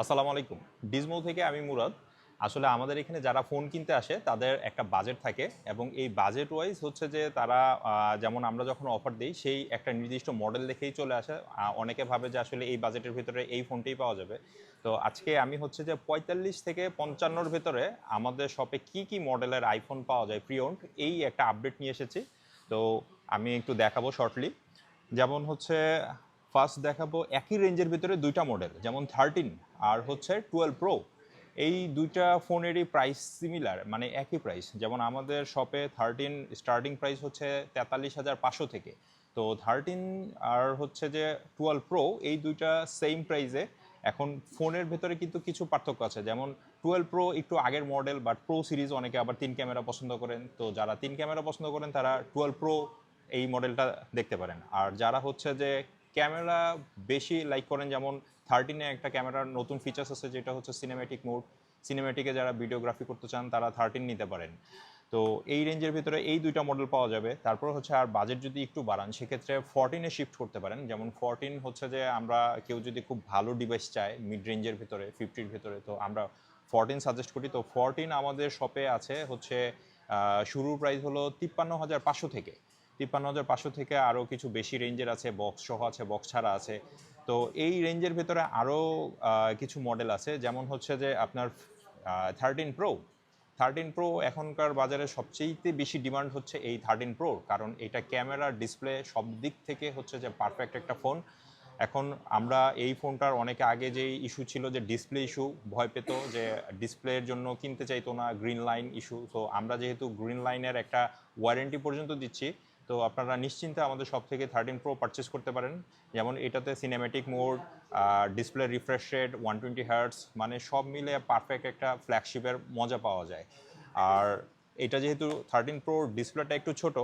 আসসালামু আলাইকুম। ডিজমো থেকে আমি মুরাদ। আসলে আমাদের এখানে যারা ফোন কিনতে আসে, তাদের একটা বাজেট থাকে এবং এই বাজেট ওয়াইজ হচ্ছে যে তারা যেমন আমরা যখন অফার দিই, সেই একটা নির্দিষ্ট মডেল দেখেই চলে আসে। অনেকে ভাবে যে আসলে এই বাজেটের ভিতরে এই ফোনটাই পাওয়া যাবে। তো আজকে আমি হচ্ছে যে পঁয়তাল্লিশ থেকে পঞ্চান্নর ভিতরে আমাদের শপে কি কি মডেলের আইফোন পাওয়া যায় প্রিয়ন্ট এই একটা আপডেট নিয়ে এসেছি। তো আমি একটু দেখাবো শর্টলি যেমন হচ্ছে ফার্স্ট দেখাবো একই রেঞ্জের ভিতরে দুইটা মডেল যেমন থার্টিন আর হচ্ছে টুয়েলভ প্রো এই দুইটা ফোনেরই প্রাইস সিমিলার মানে একই প্রাইস যেমন আমাদের শপে থার্টিন স্টার্টিং প্রাইস হচ্ছে তেতাল্লিশ হাজার পাঁচশো থেকে। তো থার্টিন আর হচ্ছে যে টুয়েলভ প্রো এই দুইটা সেম প্রাইসে এখন ফোনের ভেতরে কিন্তু কিছু পার্থক্য আছে। যেমন টুয়েলভ প্রো একটু আগের মডেল বাট প্রো সিরিজ অনেকে আবার তিন ক্যামেরা পছন্দ করেন। তো যারা তিন ক্যামেরা পছন্দ করেন, তারা টুয়েলভ প্রো এই মডেলটা দেখতে পারেন। আর যারা হচ্ছে যে ক্যামেরা বেশি লাইক করেন, যেমন থার্টিনে একটা ক্যামেরার নতুন ফিচার্স আছে, যেটা হচ্ছে সিনেমেটিক মোড সিনেমেটিকে যারা ভিডিওগ্রাফি করতে চান, তারা থার্টিন নিতে পারেন। তো এই রেঞ্জের ভিতরে এই দুইটা মডেল পাওয়া যাবে। তারপর হচ্ছে আর বাজেট যদি একটু বাড়ান, সেক্ষেত্রে ফোরটিনে শিফট করতে পারেন। যেমন ফোরটিন হচ্ছে যে আমরা কেউ যদি খুব ভালো ডিভাইস চায় মিড রেঞ্জের ভিতরে ফিফটির ভিতরে, তো আমরা ফোরটিন সাজেস্ট করি। তো ফোরটিন আমাদের শপে আছে হচ্ছে শুরুর প্রাইস হলো তিপ্পান্ন হাজার পাঁচশো থেকে। তিপ্পান্ন হাজার পাঁচশো থেকে আরও কিছু বেশি রেঞ্জের আছে বক্স সহ আছে বক্স ছাড়া আছে। তো এই রেঞ্জের ভেতরে আরও কিছু মডেল আছে। যেমন হচ্ছে যে আপনার থার্টিন প্রো থার্টিন প্রো এখনকার বাজারে সবচেয়েতে বেশি ডিমান্ড হচ্ছে এই থার্টিন প্রোর কারণ এটা ক্যামেরা ডিসপ্লে সব দিক থেকে হচ্ছে যে পারফেক্ট একটা ফোন এখন আমরা এই ফোনটার অনেক আগে যে ইস্যু ছিল যে ডিসপ্লে ইস্যু ভয় পেত যে ডিসপ্লের জন্য কিনতে চাইতো না গ্রিন লাইন ইস্যু তো আমরা যেহেতু গ্রিন লাইনের একটা ওয়ারেন্টি পর্যন্ত দিচ্ছি তো আপনারা নিশ্চিন্তে আমাদের সব থেকে থার্টিন প্রো পারচেস করতে পারেন। যেমন এটাতে cinematic mode display refresh rate one twenty hertz মানে সব মিলে পারফেক্ট একটা ফ্ল্যাগশিপের মজা পাওয়া যায়। আর এটা যেহেতু থার্টিন প্রো ডিসপ্লেটা একটু ছোট,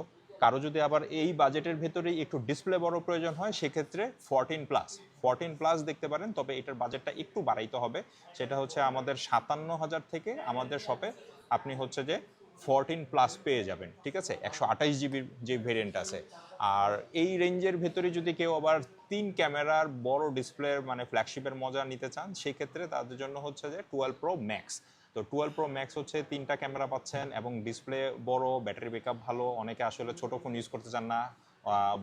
কারও যদি আবার এই বাজেটের ভেতরেই একটু ডিসপ্লে বড় প্রয়োজন হয়, সেক্ষেত্রে ফোরটিন প্লাস ফোরটিন প্লাস দেখতে পারেন, তবে এটার বাজেটটা একটু বাড়াইতে হবে। সেটা হচ্ছে আমাদের সাতান্ন হাজার থেকে আমাদের শপে আপনি হচ্ছে যে ফোরটিন প্লাস পেয়ে যাবেন, ঠিক আছে? একশো আঠাইশ জিবির যে ভেরিয়েন্ট আছে। আর এই রেঞ্জের ভেতরে যদি কেউ আবার তিন ক্যামেরার বড় ডিসপ্লের মানে ফ্ল্যাগশিপের মজা নিতে চান, সেক্ষেত্রে তাদের জন্য হচ্ছে যে টুয়েলভ প্রো ম্যাক্স তো টুয়েলভ প্রো ম্যাক্স হচ্ছে তিনটা ক্যামেরা পাচ্ছেন এবং ডিসপ্লে বড় ব্যাটারি ব্যাকআপ ভালো। অনেকে আসলে ছোট ফোন ইউজ করতে চান না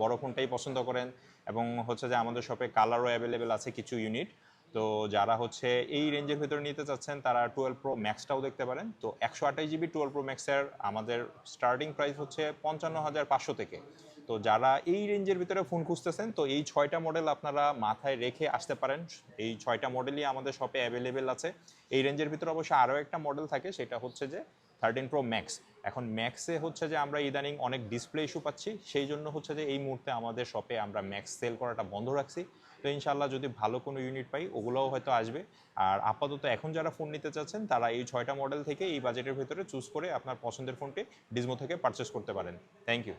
বড় ফোনটাই পছন্দ করেন। এবং হচ্ছে যে আমাদের শপে কালারও অ্যাভেলেবেল আছে কিছু ইউনিট তো যারা হচ্ছে এই রেঞ্জের ভিতরে নিতে চাচ্ছেন, তারা টুয়েলভ প্রো ম্যাক্সটাও দেখতে পারেন। তো একশো আঠাশ জিবি টুয়েলভ প্রো ম্যাক্সের আমাদের স্টার্টিং প্রাইস হচ্ছে পঞ্চান্ন হাজার পাঁচশো থেকে। তো যারা এই রেঞ্জের ভিতরে ফোন খুঁজতেছেন, তো এই ছয়টা মডেল আপনারা মাথায় রেখে আসতে পারেন। এই ছয়টা মডেলই আমাদের শপে অ্যাভেলেবেল আছে। এই রেঞ্জের ভিতরে অবশ্য আরও একটা মডেল থাকে, সেটা হচ্ছে যে থার্টিন প্রো ম্যাক্স। এখন ম্যাক্সে হচ্ছে যে আমরা ইদানিং অনেক ডিসপ্লে ইস্যু পাচ্ছি, সেই জন্য হচ্ছে যে এই মুহূর্তে আমাদের শপে আমরা ম্যাক্স সেল করাটা বন্ধ রাখছি। তো ইনশাল্লাহ যদি ভালো কোনো ইউনিট পাই, ওগুলোও হয়তো আসবে। আর আপাতত এখন যারা ফোন নিতে চাচ্ছেন, তারা এই ছয়টা মডেল থেকে এই বাজেটের ভিতরে চুজ করে আপনার পছন্দের ফোনটি ডিজমো থেকে পারচেস করতে পারেন। Thank you